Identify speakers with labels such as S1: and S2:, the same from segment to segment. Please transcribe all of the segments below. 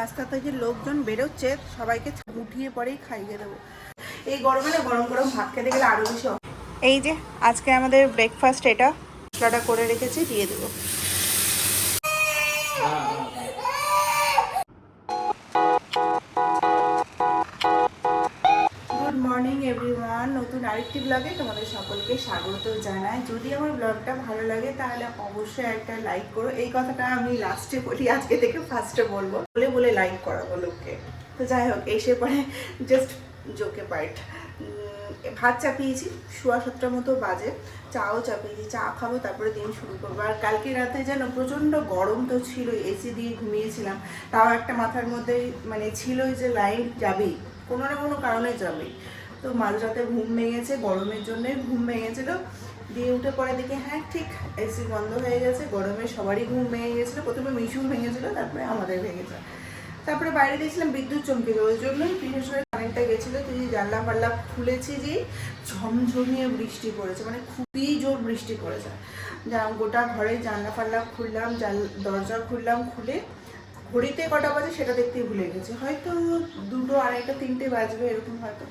S1: রাস্তা থেকে লোকজন বেরোচ্ছে, সবাইকে উঠিয়ে পরেই খাইয়ে দেবো। এই গরমে গরম গরম ভাত খেতে গেলে আরও বেশি এই যে, আজকে আমাদের ব্রেকফাস্ট এটা মশলাটা করে রেখেছি, দিয়ে দেবো। গুড মর্নিং এভরিওয়ান নতুন আরেকটি ব্লগে তোমাদের সকলকে স্বাগত জানাই। যদি আমার ব্লগটা ভালো লাগে, তাহলে অবশ্যই একটা লাইক করো। এই কথাটা আমি লাস্টে বলি, আজকে থেকে ফার্স্টে বলব। বলে লাইক করাবো লোককে তো যাই হোক, এসে পরে জাস্ট জোকে পার্ট ভাত চাপিয়েছি, সোয়া সাতটার মতো বাজে, চাও চাপিয়েছি, চা খাব, তারপরে দিন শুরু করব। আর কালকে রাতে যেন প্রচণ্ড গরম তো ছিল এসি দিয়ে ঘুমিয়েছিলাম, তাও একটা মাথার মধ্যে মানে ছিল যে লাইন যাবেই, কোনো না কোনো কারণে যাবেই। তো মাঝরাতে ঘুম ভেঙেছে, গরমের জন্যে ঘুম ভেঙেছিল দিয়ে উঠে পরে দেখি হ্যাঁ ঠিক এসি বন্ধ হয়ে গেছে, গরমে সবারই ঘুম ভেঙে গেছিল, প্রথমে মিশুর ভেঙেছিল, তারপরে আমাদের ভেঙেছে। তারপরে বাইরে দেখছিলাম বিদ্যুৎ চমকে গেল ওই জন্যই করে কারেন্টটা গেছিল তুই জানলা পাল্লা খুলেছি যে ঝমঝমিয়ে বৃষ্টি পড়েছে মানে খুবই জোর বৃষ্টি পড়েছে। যা গোটা ঘরে জানলা পাল্লা খুললাম জাল দরজা খুললাম, খুলে ঘড়িতে কটা বাজে সেটা দেখতেই ভুলে গেছি। হয়তো দুটো আড়াইটা, তিনটে বাজবে এরকম হয়তো।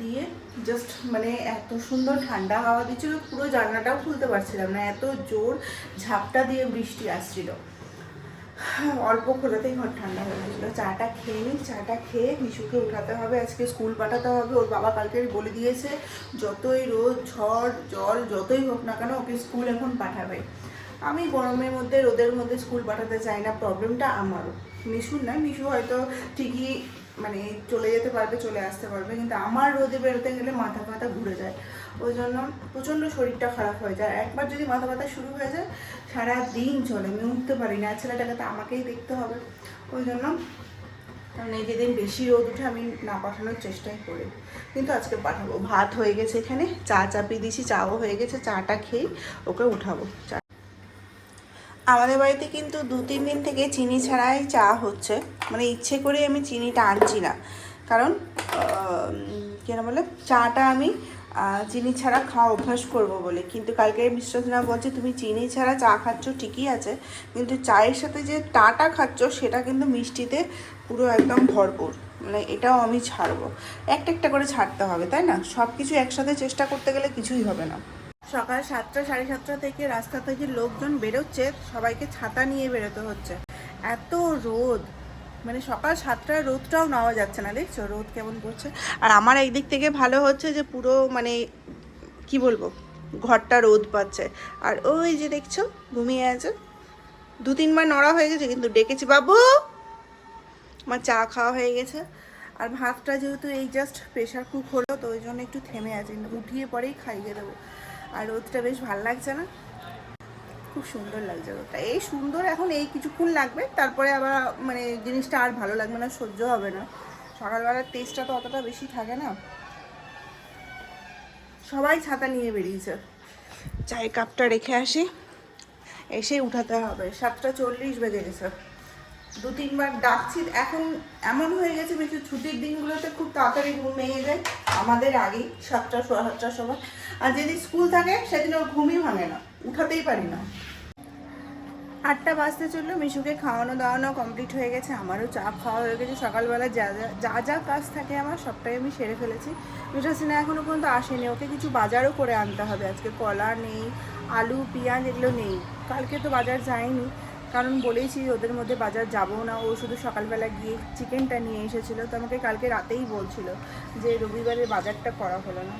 S1: দিয়ে জাস্ট মানে এত সুন্দর ঠান্ডা হাওয়া দিচ্ছিল, পুরো জানলাটাও খুলতে পারছিলাম না, এত জোর ঝাপটা দিয়ে বৃষ্টি আসছিল। অল্প খোলাতেই ঘর ঠান্ডা হয়ে গেছিল। চাটা খেয়ে নিই, চাটা খেয়ে মিশুকে উঠাতে হবে, আজকে স্কুল পাঠাতে হবে। ওর বাবা কালকে বলে দিয়েছে, যতই রোদ, ঝড়, জল, যতই হোক না কেন ওকে স্কুল এখন পাঠাবে। আমি গরমের মধ্যে, রোদের মধ্যে স্কুল পাঠাতে চাই না, প্রবলেমটা আমারও। মিশুর না মিশু হয়তো ঠিকই মানে চলে যেতে পারবে, চলে আসতে পারবে, কিন্তু আমার রোদে বেরোতে গেলে মাথা ফাথা ঘুরে যায়। ওই জন্য প্রচণ্ড শরীরটা খারাপ হয়ে যায়। একবার যদি মাথা ব্যথা শুরু হয়ে যায় সারা দিন চলে। আমি উঠতে পারি না। ছেলেটাকে তো আমাকেই দেখতে হবে। ওই জন্য কারণ এই যেদিন বেশি রোদ উঠে আমি না পাঠানোর চেষ্টাই করি। কিন্তু আজকে পাঠাবো। ভাত হয়ে গেছে এখানে। চা চাপিয়ে দিয়েছি। চাও হয়ে গেছে। চাটা খেয়েই ওকে উঠাবো। চা। আমাদের বাড়িতে কিন্তু দু, তিন দিন থেকে চিনি ছাড়াই চা হচ্ছে। মানে ইচ্ছে করে আমি চিনিটা আনছি না। কারণ কেন বলে? চাটা আমি চিনি ছাড়া খাওয়া অভ্যাস করব বলে। কিন্তু কালকে বিশ্বজনা বলছে, তুমি চিনি ছাড়া চা খাচ্ছ, ঠিকই আছে। কিন্তু চায়ের সাথে যে টাটা খাচ্ছ, সেটা কিন্তু মিষ্টিতে পুরো একদম ভরপুর। মানে এটাও আমি ছাড়বো। একটা একটা করে ছাড়তে হবে, তাই না? সব কিছু একসাথে চেষ্টা করতে গেলে কিছুই হবে না। সকাল সাতটা, সাড়ে সাতটা থেকে রাস্তা থেকে লোকজন বেরোচ্ছে, সবাইকে ছাতা নিয়ে বেরোতে হচ্ছে। এত রোদ। মানে সকাল সাতটার রোদটাও নেওয়া যাচ্ছে না, দেখছ? রোদ কেমন পড়ছে। আর আমার এই দিক থেকে ভালো হচ্ছে যে পুরো মানে কি বলব, ঘরটা রোদ পাচ্ছে। আর ওই যে দেখছ, ঘুমিয়ে আছে। দু তিনবার নড়া হয়ে গেছে, কিন্তু ডেকেছি। বাবু! আমার চা খাওয়া হয়ে গেছে। আর ভাতটা যেহেতু এই জাস্ট প্রেশার কুক হলো, তো ওই জন্য একটু থেমে আছে। উঠিয়ে পরেই খাইয়ে দেবো। আর রোদটা বেশ ভালো লাগছে না। খুব সুন্দর লাগছে রোদটা এই সুন্দর এখন এই কিছুক্ষণ লাগবে, তারপরে আবার মানে জিনিসটা আর ভালো লাগবে না, সহ্য হবে না। সকালবেলার টেস্টটা তো অতটা বেশি থাকে না। সবাই ছাতা নিয়ে বেরিয়েছে। চায়ের কাপটা রেখে আসি এসে উঠাতে হবে। সাতটা চল্লিশ বেজে গেছে। দু তিনবার ডাকছি, এখন এমন হয়ে গেছে বেশি ছুটির দিনগুলোতে খুব তাড়াতাড়ি ঘুম ভেঙে যায়, আমাদের আগেই সাতটা সোয়া সাতটার সময়। আর যেদিন স্কুল থাকে, সেদিন ওর ঘুমই ভাঙে না। উঠাতেই পারি না। আটটা বাজতে চলল, মিশুকে খাওয়ানো দাওয়ানো কমপ্লিট হয়ে গেছে, আমারও চা খাওয়া হয়ে গেছে, সকালবেলা যা যা যা যা কাজ থাকে আমার, সবটাই আমি সেরে ফেলেছি। মিঠা সিনা এখনও পর্যন্ত আসেনি, ওকে কিছু বাজারও করে আনতে হবে, আজকে কলা নেই, আলু, পেঁয়াজ এগুলো নেই, কালকে তো বাজার যায়নি, কারণ বলেইছি ওদের মধ্যে বাজার যাব না, ও শুধু সকালবেলা গিয়ে চিকেনটা নিয়ে এসেছিল, তো আমাকে কালকে রাতেই বলছিল যে রবিবারের বাজারটা করা হলো না।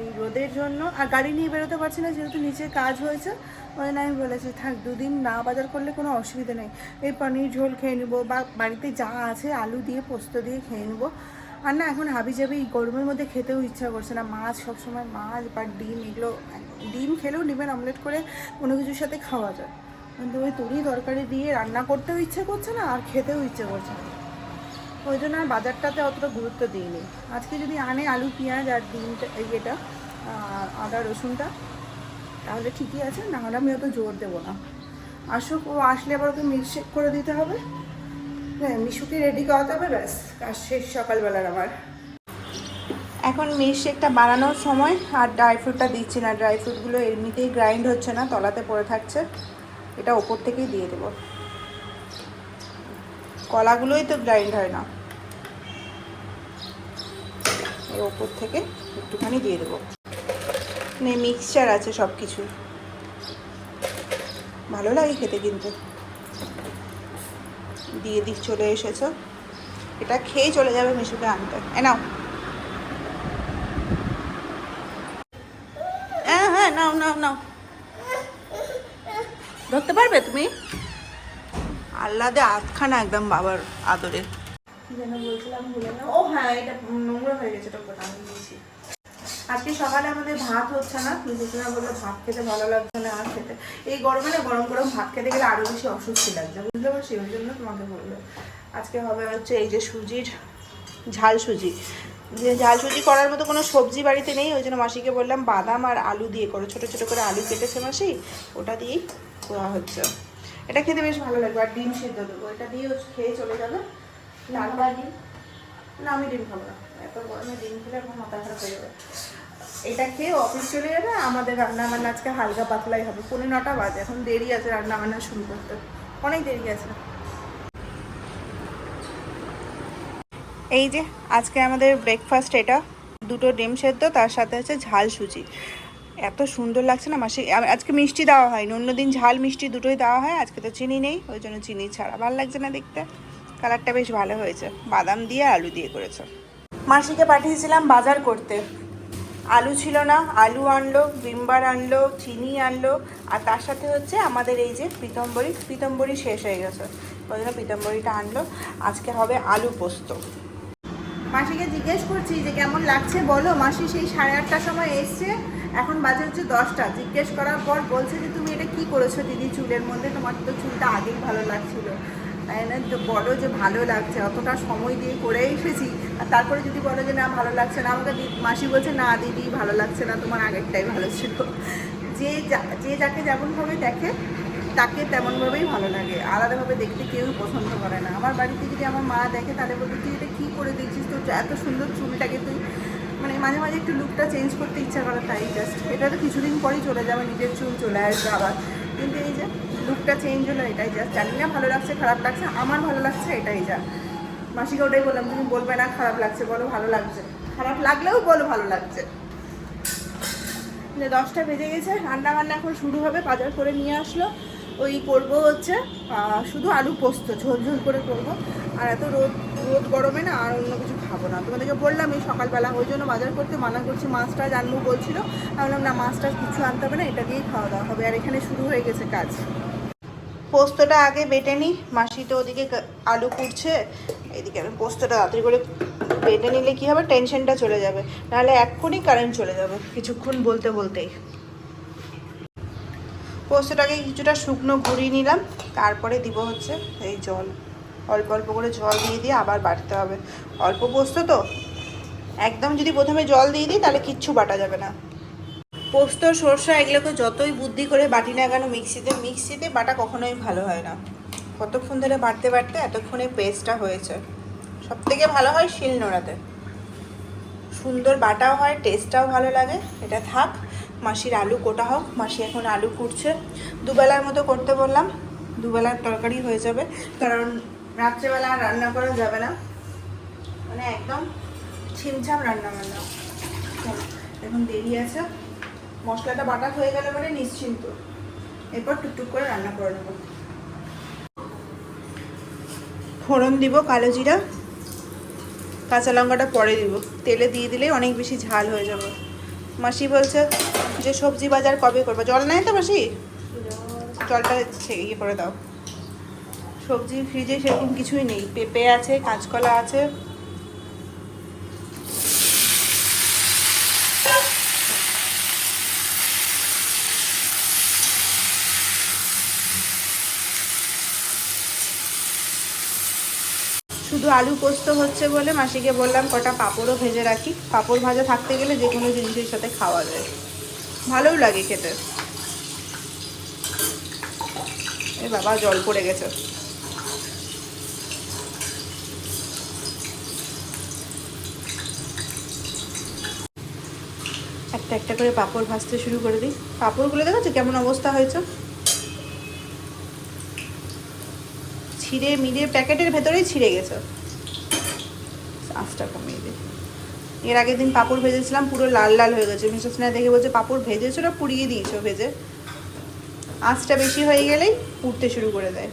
S1: এই রোদের জন্য। আর গাড়ি নিয়ে বেরোতে পারছি না, যেহেতু নিচে কাজ হয়েছে, ওই জন্য আমি বলেছি, থাক, দুদিন না বাজার করলে কোনো অসুবিধা নেই। এই পনির ঝোল খেয়ে নেব বা বাড়িতে যা আছে, আলু দিয়ে, পোস্ত দিয়ে খেয়ে নেব। আর না, এখন হাবি যাবি এই গরমের মধ্যে খেতেও ইচ্ছা করছে না। মাছ, সবসময় মাছ বা ডিম এগুলো, ডিম খেলেও ডিমের অমলেট করে কোনো কিছুর সাথে খাওয়া যায়। কিন্তু ওই তরি তরকারি দিয়ে রান্না করতেও ইচ্ছে করছে না, আর খেতেও ইচ্ছে করছে না। ওই জন্য আর বাজারটাতে অতটা গুরুত্ব দিইনি। আজকে যদি আনে আলু, পেঁয়াজ আর ডিমটা এই এটা আদা, রসুনটা, তাহলে ঠিকই আছে নাহলে আমি অত জোর দেবো না। আসুক, ও আসলে আবার ওকে মিল্কশেক করে দিতে হবে। হ্যাঁ মিশুকে রেডি করাতে হবে, ব্যাস, কাজ শেষ সকালবেলার আমার। এখন মিল্কশেকটা বানানোর সময়, আর ড্রাই ফ্রুটটা দিচ্ছি না। ড্রাই ফ্রুটগুলো এমনিতেই গ্রাইন্ড হচ্ছে না, তলাতে পড়ে থাকছে। এটা ওপর থেকেই দিয়ে দেবো। কলাগুলোই তো গ্রাইন্ড হয় না। এর ওপর থেকে একটুখানি দিয়ে দেবো। মানে মিক্সচার আছে সব কিছু ভালো লাগে খেতে কিন্তু। দিয়ে দিক, চলে এসেছ। এটা খেয়ে চলে যাবে মিশুকে আনতে। এ নাও। হ্যাঁ হ্যাঁ নাও নাও নাও। ধরতে পারবে তুমি? আল্লাদে আধখানা একদম বাবার আদরে। কি যেন বলছিলাম ভুলে না ও হ্যাঁ এটা নোংরা হয়ে গেছে ওটা আমি দিয়েছি আজকে সকালে আমাদের ভাত হচ্ছে না মিসেসরা বলল ভাত খেতে ভালো লাগছে না, আর খেতে। এই গরমে না, গরম গরম ভাত খেতে গেলে আরও বেশি অস্বস্তি লাগছে, বুঝতে পারছি? ওই জন্য তোমাকে বলল। আজকে হবে হচ্ছে এই যে সুজির ঝাল সুজি। যে ঝাল সুজি করার মতো কোনো সবজি বাড়িতে নেই, ওই জন্য মাসিকে বললাম বাদাম আর আলু দিয়ে করো। ছোটো ছোটো করে আলু কেটেছে মাসি, ওটা দিয়েই করা হচ্ছে। এটা খেতে বেশ ভালো লাগবে, আর ডিম সিদ্ধ দেবো। এটা দিয়ে খেয়ে চলে যাবে। এটা খেয়ে অফিস চলে যাবে, আমাদের রান্না বান্না আজকে হালকা পাতলাই হবে। পনেরো নটা বাজে, এখন দেরি আছে রান্না বান্না শুরু করতে। অনেক দেরি আছে এই যে, আজকে আমাদের ব্রেকফাস্ট এটা। দুটো ডিম সেদ্ধ, তার সাথে হচ্ছে ঝাল সুজি। এত সুন্দর লাগছে না, মাসি? আজকে মিষ্টি দেওয়া হয়নি। অন্যদিন ঝাল মিষ্টি দুটোই দেওয়া হয়, আজকে তো চিনি নেই, ওই জন্য চিনি ছাড়া। ভালো লাগছে না দেখতে? কালারটা বেশ ভালো হয়েছে। বাদাম দিয়ে আলু দিয়ে করেছে। মাসিকে পাঠিয়েছিলাম বাজার করতে। আলু ছিল না, আলু আনলো ভিমবার আনলো, চিনি আনলো, আর তার সাথে হচ্ছে আমাদের এই যে পিতম্বরী পিতম্বরী শেষ হয়ে গেছে। ওই পিতম্বরীটা আনলো। আজকে হবে আলু পোস্ত। মাসিকে জিজ্ঞেস করছি যে কেমন লাগছে বলো? মাসি সেই সাড়ে আটটার সময় এসছে। এখন বাজে হচ্ছে দশটা। জিজ্ঞেস করার পর বলছে যে, তুমি এটা কি করেছ দিদি চুলের মধ্যে? তোমার তো চুলটা আগেই ভালো লাগছিল। বলো যে ভালো লাগছে, অতটা সময় দিয়ে করে এসেছি। আর তারপরে যদি বলো যে না, ভালো লাগছে না, আমাকে মাসি বলছে, না দিদি, ভালো লাগছে না, তোমার আগেরটাই ভালো ছিল। যে যা- যাকে যেমনভাবে দেখে, তাকে তেমনভাবেই ভালো লাগে। আলাদাভাবে দেখতে কেউ পছন্দ করে না। আমার বাড়িতে যদি আমার মা দেখে, তাহলে বলবে, তুই এটা কী করে দেখছিস? তোর এত সুন্দর চুলটাকে তুই মানে মাঝে মাঝে একটু লুকটা চেঞ্জ করতে ইচ্ছা করে, তাই জাস্ট এটা তো কিছুদিন পরেই চলে যাবে, নিজের চুল চলে আসবে আবার। কিন্তু এই যে লুকটা চেঞ্জ হলো, এটাই যা জানি না, ভালো লাগছে, খারাপ লাগছে, আমার ভালো লাগছে, এটাই যা। মাসিকে ওটাই বললাম, তুমি বলবে না খারাপ লাগছে, বলো ভালো লাগছে। খারাপ লাগলেও বলো ভালো লাগছে। দশটা বেজে গেছে রান্না বান্না এখন শুরু হবে, বাজার করে নিয়ে আসলো। ওই করব হচ্ছে শুধু আলু পোস্ত, ঝোল ঝোল করে করব। আর এত রোদ রোদ গরমে না আর অন্য কিছু খাব না। তোমাদেরকে বললাম এই সকালবেলা, ওই জন্য বাজার করতে মানা করছি, মাছটা জানব বলছিল। আমি বললাম, না, মাছটা কিছু আনতে হবে না, এটা দিয়েই খাওয়া দাওয়া হবে। আর এখানে শুরু হয়ে গেছে কাজ। পোস্তটা আগে বেটে নিই মাসি তো ওদিকে আলু কুটছে। এদিকে আমি পোস্তটা তাড়াতাড়ি করে বেটে নিলে কী হবে? টেনশনটা চলে যাবে। নাহলে এক্ষুনি কারেন্ট চলে যাবে। কিছুক্ষণ বলতে বলতেই। পোস্তটাকে কিছুটা শুকনো ঘুরিয়ে নিলাম। তারপরে দিব হচ্ছে এই জল। অল্প অল্প করে জল দিয়ে দিয়ে আবার বাটতে হবে। অল্প পোস্ত তো। একদম যদি প্রথমে জল দিয়ে দিই, তাহলে কিচ্ছু বাটা যাবে না। পোস্ত, সরষা এগুলোকে যতই বুদ্ধি করে বাটি না কেন মিক্সিতে মিক্সিতে বাটা কখনোই ভালো হয় না। কতক্ষণ ধরে বাটতে বাটতে এতক্ষণে পেস্টটা হয়েছে। সব থেকে ভালো হয় শিল নোড়াতে। সুন্দর বাটাও হয় টেস্টটাও ভালো লাগে। এটা থাক, মাসির আলু কোটা হোক, মাসি এখন আলু কুটছে। দুবেলার মতো করতে বললাম, দুবেলার তরকারি হয়ে যাবে। কারণ রাত্রেবেলা আর রান্না করা যাবে না। মানে একদম ছিমছাম রান্না বান্না এখন দেরি আছে। মশলাটা বাটা হয়ে গেলে মানে নিশ্চিন্ত। এরপর টুকটুক করে রান্না করে নেব। ফোড়ন দিব, কালো জিরা। কাঁচা লঙ্কাটা পরে দিব। তেলে দিয়ে দিলেই অনেক বেশি ঝাল হয়ে যাবে। মাসি বলছে যে সবজি বাজার কবে করব? জল নেয় তো মাসি? জলটা ইয়ে করে দাও। সবজি ফ্রিজে সেরকম কিছুই নেই। পেঁপে আছে, কাঁচকলা আছে। শুধু আলু পোস্ত হচ্ছে বলে মাসিকে বললাম কটা পাঁপড়ও ভেজে রাখি। পাঁপড় ভাজা থাকতে গেলে যে কোনো জিনিসের সাথে খাওয়া যায়। ভালোও লাগে খেতে। এ বাবা, জল পড়ে গেছে। একটা একটা করে পাঁপড় ভাজতে শুরু করে দিই। পাঁপড়গুলো দেখেছ কেমন অবস্থা হয়েছে? ছিঁড়ে মিড়ে প্যাকেটের ভেতরেই ছিঁড়ে গেছে। আঁচটা কমিয়ে দিই। এর আগের দিন পাঁপড় ভেজেছিলাম, পুরো লাল লাল হয়ে গেছে। মিসেস স্নেহা দেখে বলছে, পাঁপড় ভেজেছো না পুড়িয়ে দিয়েছ ভেজে? আঁচটা বেশি হয়ে গেলেই পুড়তে শুরু করে দেয়।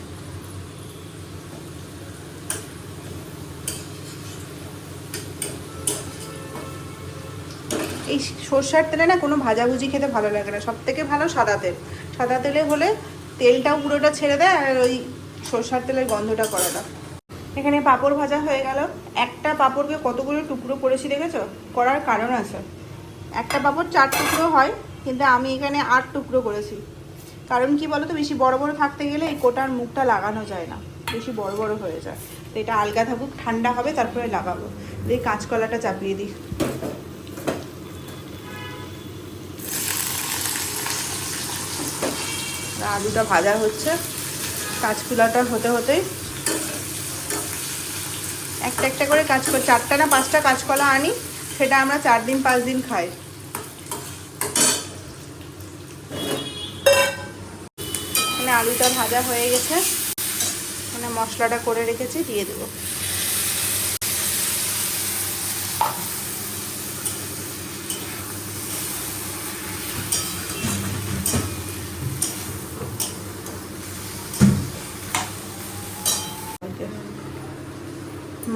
S1: এই সর্ষার তেলে না কোনো ভাজাভুজি খেতে ভালো লাগে না। সব থেকে ভালো সাদা তেল। সাদা তেলে হলে তেলটাও পুরোটা ছেড়ে দেয় আর ওই সর্ষার তেলের গন্ধটা করে না এখানে পাঁপড় ভাজা হয়ে গেল। একটা পাঁপড়কে কতগুলো টুকরো করেছি দেখেছ? করার কারণ আছে। একটা পাঁপড় চার টুকরো হয়, কিন্তু আমি এখানে আট টুকরো করেছি। কারণ কি বলতো, বেশি বড় বড় থাকতে গেলে এই কোটার মুখটা লাগানো যায় না। বেশি বড় বড় হয়ে যায়। তো এটা আলগা থাকুক, ঠান্ডা হবে, তারপরে লাগাবো। দিয়ে কাঁচকলাটা চাপিয়ে দিই। আলুটা ভাজা হচ্ছে। কাঁচকুলাটা হতে হতেই একটা একটা করে কাজ চারটা না পাঁচটা কাঁচকলা আনি, সেটা আমরা চার দিন, পাঁচ দিন খাই। এখানে আলুটা ভাজা হয়ে গেছে। মানে মশলাটা করে রেখেছি, দিয়ে দেবো।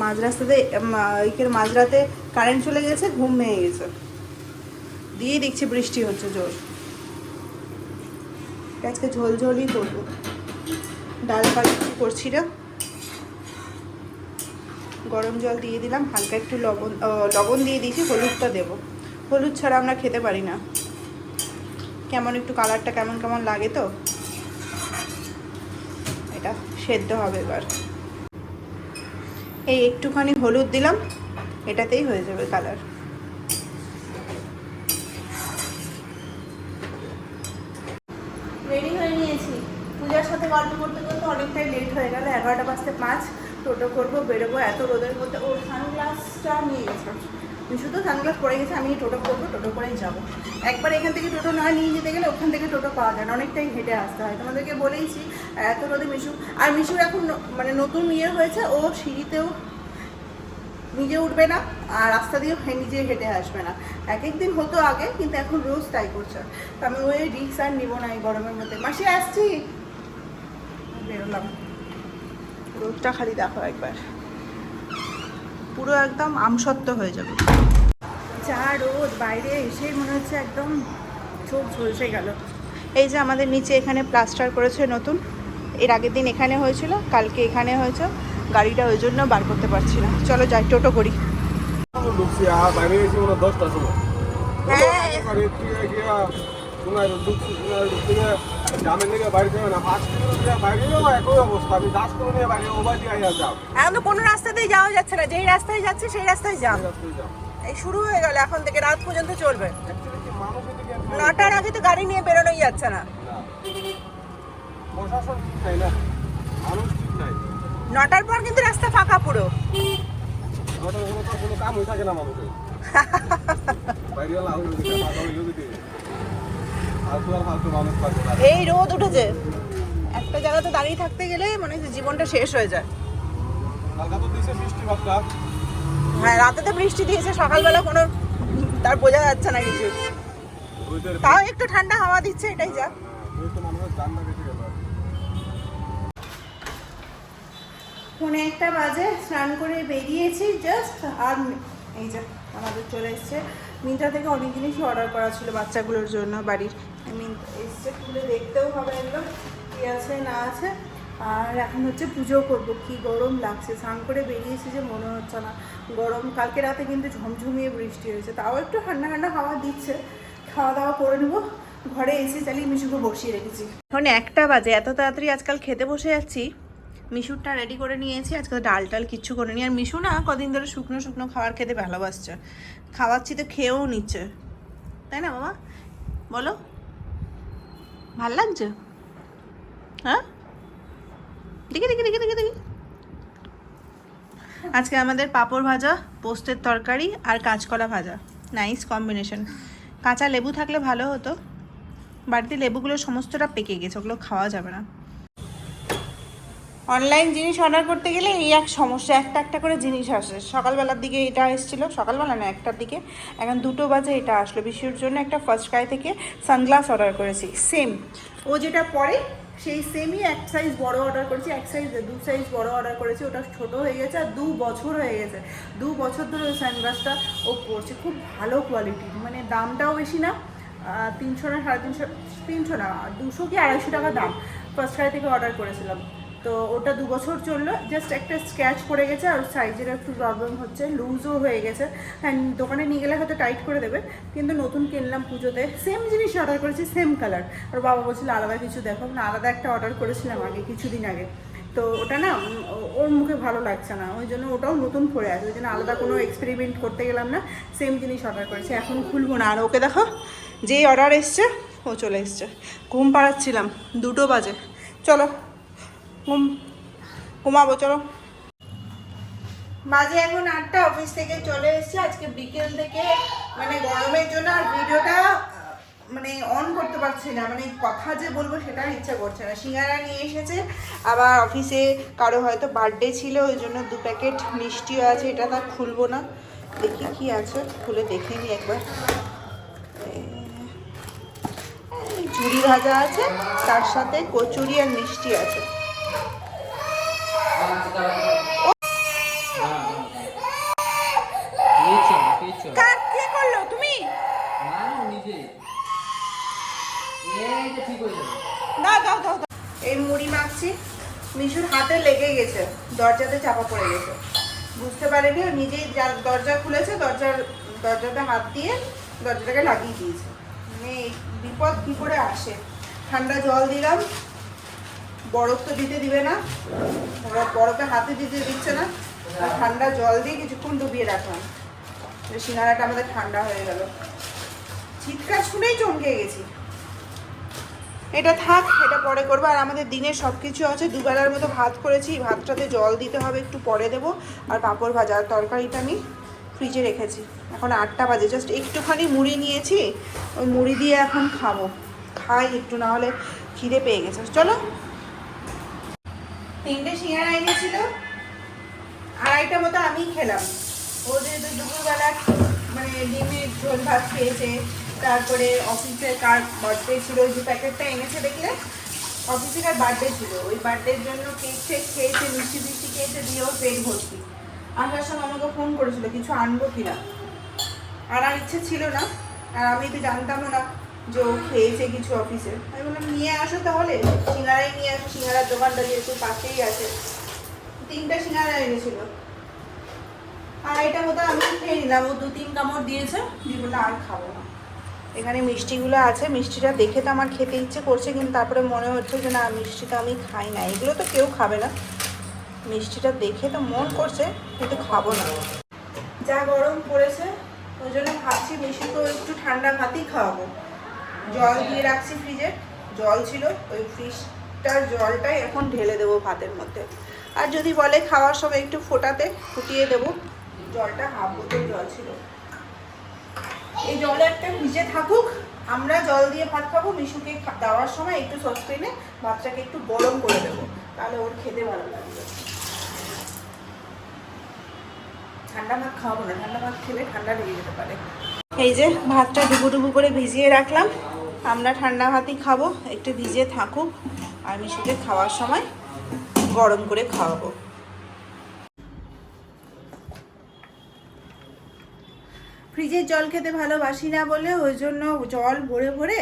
S1: মাঝ রাস্তাতে মাঝরাতে কারেন্ট চলে গেছে, ঘুম ভেঙে গেছে। দিয়ে দেখছি বৃষ্টি হচ্ছে জোর। আজকে ঝোল ঝোলই করব। ডাল ফাল করছি না। গরম জল দিয়ে দিলাম, হালকা একটু লবণ লবণ দিয়ে দিয়েছি, হলুদটা দেবো। হলুদ ছাড়া আমরা খেতে পারি না। কেমন একটু কালারটা কেমন কেমন লাগে তো? এটা সেদ্ধ হবে এবার। এই একটুখানি হলুদ দিলাম, এটাতেই হয়ে যাবে কালার। রেডি হয়ে নিয়েছি। পূজার সাথে গল্প করতে করতে অনেকটাই লেট হয়ে গেল, এগারোটা বাজতে পাঁচ। টোটো করব, বেরোবো, এত রোদের মধ্যে। ওর সানগ্লাসটা নিয়ে গেছে শুধু সানগ্লাস পরে গেছে, আমি টোটো করব, টোটো করেই যাব। একবার এখান থেকে টোটো না নিয়ে যেতে গেলে ওখান থেকে টোটো পাওয়া যায় না, অনেকটাই হেঁটে আসতে হয়। তোমাদেরকে বলেইছি, এত রোদে মিশু, আর মিশুর এখন মানে নতুন ইয়ে হয়েছে, ও সিঁড়িতেও নিজে উঠবে না, আর রাস্তা দিয়েও হে- নিজে হেঁটে আসবে না। এক এক দিন হতো আগে, কিন্তু এখন রোজ তাই করছে। তো আমি ওই রিক্স আর নিবো না এই গরমের মধ্যে। মাসি, আসছি। বেরোলাম। রোদটা খালি দেখো একবার। পুরো একদম আমসত্ব হয়ে যাবে। যা রোদ বাইরে এসে মনে হচ্ছে একদম চোখ ঝলসে গেল। এই যে আমাদের নিচে এখানে প্লাস্টার করেছে নতুন এর আগের দিন এখানে হয়েছিল কালকে এখানে হয়েছে গাড়িটা ওই জন্য বার করতে পারছি না। চলো যাই টোটো করি।
S2: মনে হয়।
S1: এখন তো কোনো রাস্তাতেই যাওয়া যাচ্ছে না যেই রাস্তায় যাচ্ছে সেই রাস্তায় যাও। এই শুরু হয়ে গেল এখন থেকে রাত পর্যন্ত চলবে। নটার আগে তো গাড়ি নিয়ে বেরোনোই যাচ্ছে না। নটার পর কিন্তু রাস্তা ফাঁকা পুরো।
S2: কোনো কাম হয়ে থাকে না মানুষের।
S1: এই রোদ উঠেছে। একটা জায়গাতে দাঁড়িয়ে থাকতে গেলে মানে জীবনটা শেষ হয়ে যায়।
S2: কালকা তো দিছে বৃষ্টি ভাবটা
S1: হ্যাঁ রাতে তো বৃষ্টি দিয়েছে সকালবেলা কোনো তার বোঝা যাচ্ছে না কিছু। তাও একটু ঠান্ডা হাওয়া দিচ্ছে এটাই যা। ফোনে একটা বাজে স্নান করে বেরিয়েছি জাস্ট আর এই যে আমাদের চলে এসছে। মিন্ত্রা থেকে অনেক জিনিসই অর্ডার করা ছিল বাচ্চাগুলোর জন্য বাড়ির। মিন এসছে খুলে দেখতেও হবে এগুলো কী আছে, না আছে। আর এখন হচ্ছে পুজো করব, কি গরম লাগছে। স্নান করে বেরিয়েছি যে মনে হচ্ছে না। গরম, কালকে রাতে কিন্তু ঝমঝমিয়ে বৃষ্টি হয়েছে। তাও একটু ঠান্ডা ঠান্ডা হাওয়া দিচ্ছে। খাওয়া দাওয়া করে নেব। ঘরে এসে চালিয়ে মিশুকে বসিয়ে রেখেছি। এখন একটা বাজে, এত তাড়াতাড়ি আজকাল খেতে বসে যাচ্ছি। মিশুরটা রেডি করে নিয়েছি। আজকে ডাল টাল কিচ্ছু করে নি। আর মিশু না কদিন ধরে শুকনো শুকনো খাবার খেতে ভালোবাসছে। খাওয়াচ্ছি তো খেয়েও নিচ্ছে। তাই না বাবা বলো। ভালো লাগছে? হ্যাঁ? দেখি দেখি দেখি দেখি দেখি। আজকে আমাদের পাঁপড় ভাজা, পোস্তের তরকারি আর কাঁচকলা ভাজা। নাইস কম্বিনেশন কাঁচা লেবু থাকলে ভালো হতো। বাড়িতে লেবুগুলো সমস্তটা পেকে গেছে, ওগুলো খাওয়া যাবে না। অনলাইন জিনিস অর্ডার করতে গেলে এই এক সমস্যা, একটা একটা করে জিনিস আসে। সকালবেলার দিকে এটা এসেছিল, সকালবেলা না, একটার দিকে। এখন দুটো বাজে এটা আসলো। বিশুর জন্য একটা ফার্স্ট ক্রাই থেকে সানগ্লাস অর্ডার করেছি। সেম ও যেটা পরে, সেই সেমই এক সাইজ বড় অর্ডার করেছি। এক সাইজ দু সাইজ বড় অর্ডার করেছি। ওটা ছোট হয়ে গেছে আর দু বছর হয়ে গেছে। দু বছর ধরে ওই সানগ্লাসটা ও পরছে খুব ভালো কোয়ালিটি মানে দামটাও বেশি না। তিনশো না, সাড়ে তিনশো তিনশো না, দুশো কি আড়াইশো টাকা দাম। ফার্স্ট ক্রাই থেকে অর্ডার করেছিলাম। তো ওটা দু বছর চলল জাস্ট একটা স্ক্র্যাচ পড়ে গেছে আর সাইজের একটু প্রবলেম হচ্ছে লুজও হয়ে গেছে। হ্যাঁ দোকানে নিয়ে গেলে হয়তো টাইট করে দেবে, কিন্তু নতুন কিনলাম পুজোতে সেম জিনিস অর্ডার করেছি সেম কালার আর বাবা বলছিল, আলাদা কিছু দেখো। না আলাদা একটা অর্ডার করেছিলাম আগে, কিছুদিন আগে। তো ওটা না ওর মুখে ভালো লাগছে না। ওই জন্য ওটাও নতুন পড়ে আছে। ওই জন্য আলাদা কোনো এক্সপেরিমেন্ট করতে গেলাম না সেম জিনিস অর্ডার করেছি। এখন খুলবো না। আর ওকে দেখো, যেই অর্ডার এসছে, ও চলে এসছে। ঘুম পাড়াচ্ছিলাম, দুটো বাজে। চলো ঘুম, ঘুমাবো, চলো। মাঝে এখন আটটা অফিস থেকে চলে এসেছি। আজকে বিকেল থেকে মানে গরমের জন্য আর ভিডিওটা মানে অন করতে পারছি না। মানে কথা যে বলব সেটা ইচ্ছা করছে না। সিঙ্গারা নিয়ে এসেছে। আবার অফিসে কারও হয়তো বার্থডে ছিল, ওই জন্য দু প্যাকেট মিষ্টিও আছে, এটা তা খুলবো না। দেখি কি আছে, খুলে দেখে নিই একবার। ঝুড়ি ভাজা আছে, তার সাথে কচুরি আর মিষ্টি আছে।
S3: এই
S1: মুড়ি মাখছি। মিশুর হাতে লেগে গেছে। দরজাতে চাপা পড়ে গেছে। বুঝতে পারেনি, ও নিজেই দরজা খুলেছে, দরজার দরজাতে হাত দিয়ে দরজাটাকে লাগিয়ে দিয়েছে। মানে বিপদ কি করে আসে? ঠান্ডা জল দিলাম। বরফ তো দিতে দিবে না। বরফে হাতে দিতে দিচ্ছে না। আর ঠান্ডা জল দিয়ে কিছুক্ষণ ডুবিয়ে রাখলাম। তো সিঙ্গারাটা আমাদের ঠান্ডা হয়ে গেল। চিৎকার শুনেই চমকে গেছি। এটা থাক, এটা পরে করব। আর আমাদের দিনের সব কিছু আছে। দুবেলার মতো ভাত করেছি। ভাতটাতে জল দিতে হবে, একটু পরে দেবো। আর পাঁপড় ভাজা আর তরকারিটা আমি ফ্রিজে রেখেছি। এখন আটটা বাজে। জাস্ট একটুখানি মুড়ি নিয়েছি। ওই মুড়ি দিয়ে এখন খাব। খাই একটু না হলে খিদে পেয়ে গেছে। চলো। তিনটে সিঙ্গারা এনেছিল। আড়াইটা মতো আমি খেলাম। ও যেহেতু দুপুরবেলা মানে ডিমের ঝোল ভাত খেয়েছে। তারপরে অফিসে কার বার্থডে ছিল, ওই যে প্যাকেটটা এনেছে দেখলে? অফিসে কার বার্থডে ছিল। ওই বার্থডের জন্য কেক টেক খেয়েছে, মিষ্টি ফিষ্টি খেয়েছে, দিয়েও পেট ভর্তি। আসার সময় আমাকে ফোন করেছিল, কিছু আনব কিনা? আনার ইচ্ছে ছিল না, আর আমি তো জানতামও না। যে ও খেয়েছে কিছু অফিসে আমি বললাম, নিয়ে আসো তাহলে। সিঙ্গারাই নিয়ে আসো, সিঙ্গারার দোকানটা যেহেতু পাশেই আছে। তিনটা সিঙ্গারা এনেছিল। আর এটা মতো আমি খেয়ে নিলাম। ও দু তিন কামড় দিয়েছে। দিয়ে আর খাব না। এখানে মিষ্টিগুলো আছে। মিষ্টিটা দেখে তো আমার খেতে ইচ্ছে করছে, কিন্তু তারপরে মনে হচ্ছে যে, না, মিষ্টিটা আমি খাই না। এগুলো তো কেউ খাবে না। মিষ্টিটা দেখে তো মন করছে, কিন্তু খাব না। যা গরম পড়েছে, ওই জন্য ভাবছি মিষ্টি তো একটু ঠান্ডা ভাতই খাওয়াবো। জল দিয়ে রাখছি ফ্রিজে। জল ছিল, ওই ফ্রিজটার জলটাই এখন ঢেলে দেবো ভাতের মধ্যে। আর যদি বলে খাওয়ার সময় একটু ফোটাতে, ফুটিয়ে দেবো, জলটা হাফ বোতল জল ছিল। এই জলে একটা ভিজে থাকুক, আমরা জল দিয়ে ভাত খাব মিশুকে দেওয়ার সময় একটু সসপেনে ভাতটাকে একটু গরম করে দেবো, তাহলে ওর খেতে ভালো লাগবে। ঠান্ডা ভাত খাওয়াবো না ঠান্ডা ভাত খেলে ঠান্ডা লেগে যেতে পারে। এই যে ভাতটা ডুবো ডুবো করে ভিজিয়ে রাখলাম আমরা ঠান্ডা ভাতই খাব একটু ভিজিয়ে থাকুক আর মিশুকে খাওয়ার সময় গরম করে খাওয়াবো। ফ্রিজের জল খেতে ভালোবাসি না বলে ওই জন্য জল ভরে ভরে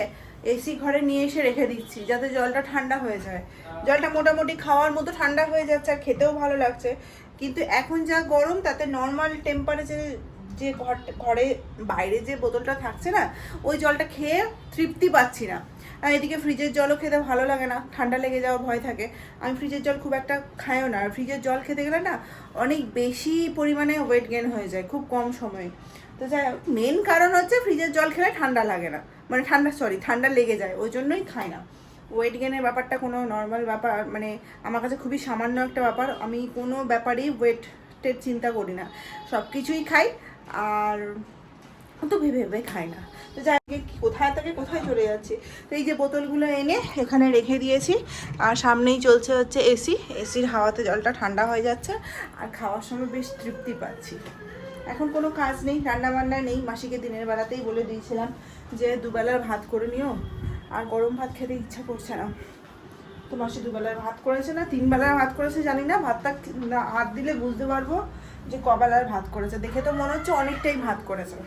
S1: এসি ঘরে নিয়ে এসে রেখে দিচ্ছি যাতে জলটা ঠান্ডা হয়ে যায়। জলটা মোটামুটি খাওয়ার মতো ঠান্ডা হয়ে যাচ্ছে আর খেতেও ভালো লাগছে। কিন্তু এখন যা গরম, তাতে নর্মাল টেম্পারেচারে যে ঘর, ঘরে বাইরে যে বোতলটা থাকছে না, ওই জলটা খেয়ে তৃপ্তি পাচ্ছি না। আর এদিকে ফ্রিজের জলও খেতে ভালো লাগে না, ঠান্ডা লেগে যাওয়ার ভয় থাকে। আমি ফ্রিজের জল খুব একটা খাইও না, আর ফ্রিজের জল খেতে গেলে না অনেক বেশি পরিমাণে ওয়েট গেন হয়ে যায়, খুব কম সময়ে। তো যাই মেন কারণ হচ্ছে ফ্রিজের জল খেলে ঠান্ডা লাগে না। মানে ঠান্ডা সরি ঠান্ডা লেগে যায়, ওই জন্যই খাই না। ওয়েট গেনের ব্যাপারটা কোনো নর্মাল ব্যাপার মানে আমার কাছে খুবই সামান্য একটা ব্যাপার। আমি কোনো ব্যাপারেই ওয়েটের চিন্তা করি না। সব কিছুই খাই, আর তো ভেবে ভেবে খাই না। তো যাই কোথায় থেকে কোথায় চলে যাচ্ছে? তো এই যে বোতলগুলো এনে এখানে রেখে দিয়েছি, আর সামনেই চলছে হচ্ছে এসি। এসির হাওয়াতে জলটা ঠান্ডা হয়ে যাচ্ছে, আর খাওয়ার সময় বেশ তৃপ্তি পাচ্ছি। এখন কোনো কাজ নেই রান্না বান্না নেই। মাসিকে দিনের বেলাতেই বলে দিয়েছিলাম যে দুবেলার ভাত করে নিও। আর গরম ভাত খেতে ইচ্ছা করছে না। তো মাসি দুবেলায় ভাত করেছে না তিন বেলায় ভাত করেছে, জানি না। ভাতটা হাত দিলে বুঝতে পারব যে কবেলায় ভাত করেছে। দেখে তো মনে হচ্ছে অনেকটাই ভাত করেছে।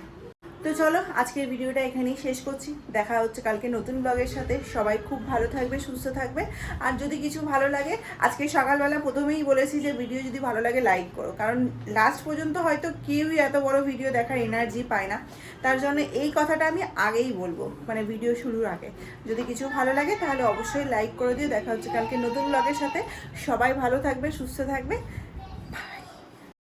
S1: তো চলো, আজকের ভিডিওটা এখানেই শেষ করছি। দেখা হচ্ছে কালকে নতুন ব্লগের সাথে। সবাই খুব ভালো থাকবে, সুস্থ থাকবে। আর যদি কিছু ভালো লাগে, আজকে সকালবেলা প্রথমেই বলেছি যে ভিডিও যদি ভালো লাগে লাইক করো। কারণ লাস্ট পর্যন্ত হয়তো কেউই এত বড় ভিডিও দেখার এনার্জি পায় না। তার জন্য এই কথাটা আমি আগেই বলব মানে ভিডিও শুরুর আগে। যদি কিছু ভালো লাগে, তাহলে অবশ্যই লাইক করে দিও। দেখা হচ্ছে কালকে নতুন ব্লগের সাথে। সবাই ভালো থাকবে, সুস্থ থাকবে।